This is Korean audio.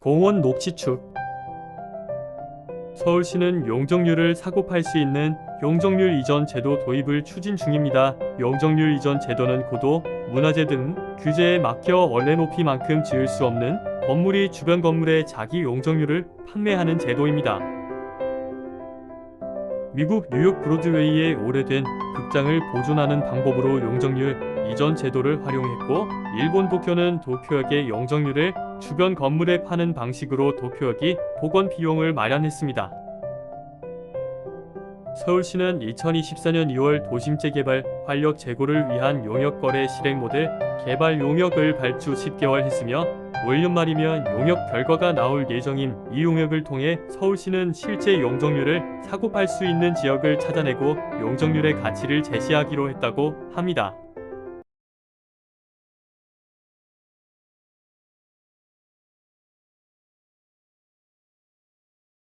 공원 녹지축 서울시는 용적률을 사고 팔 수 있는 용적률 이전 제도 도입을 추진 중입니다. 용적률 이전 제도는 고도, 문화재 등 규제에 막혀 원래 높이만큼 지을 수 없는 건물이 주변 건물의 자기 용적률을 판매하는 제도입니다. 미국 뉴욕 브로드웨이의 오래된 극장을 보존하는 방법으로 용적률 이전 제도를 활용했고 일본 도쿄는 도쿄역의 용적률을 주변 건물에 파는 방식으로 도쿄역이 복원 비용을 마련했습니다. 서울시는 2024년 2월 도심 재 개발 활력 제고를 위한 용역 거래 실행 모델 개발 용역을 발주 10개월 했으며 올 연말이면 용역 결과가 나올 예정인 이 용역을 통해 서울시는 실제 용적률을 사고 팔 수 있는 지역을 찾아내고 용적률의 가치를 제시하기로 했다고 합니다.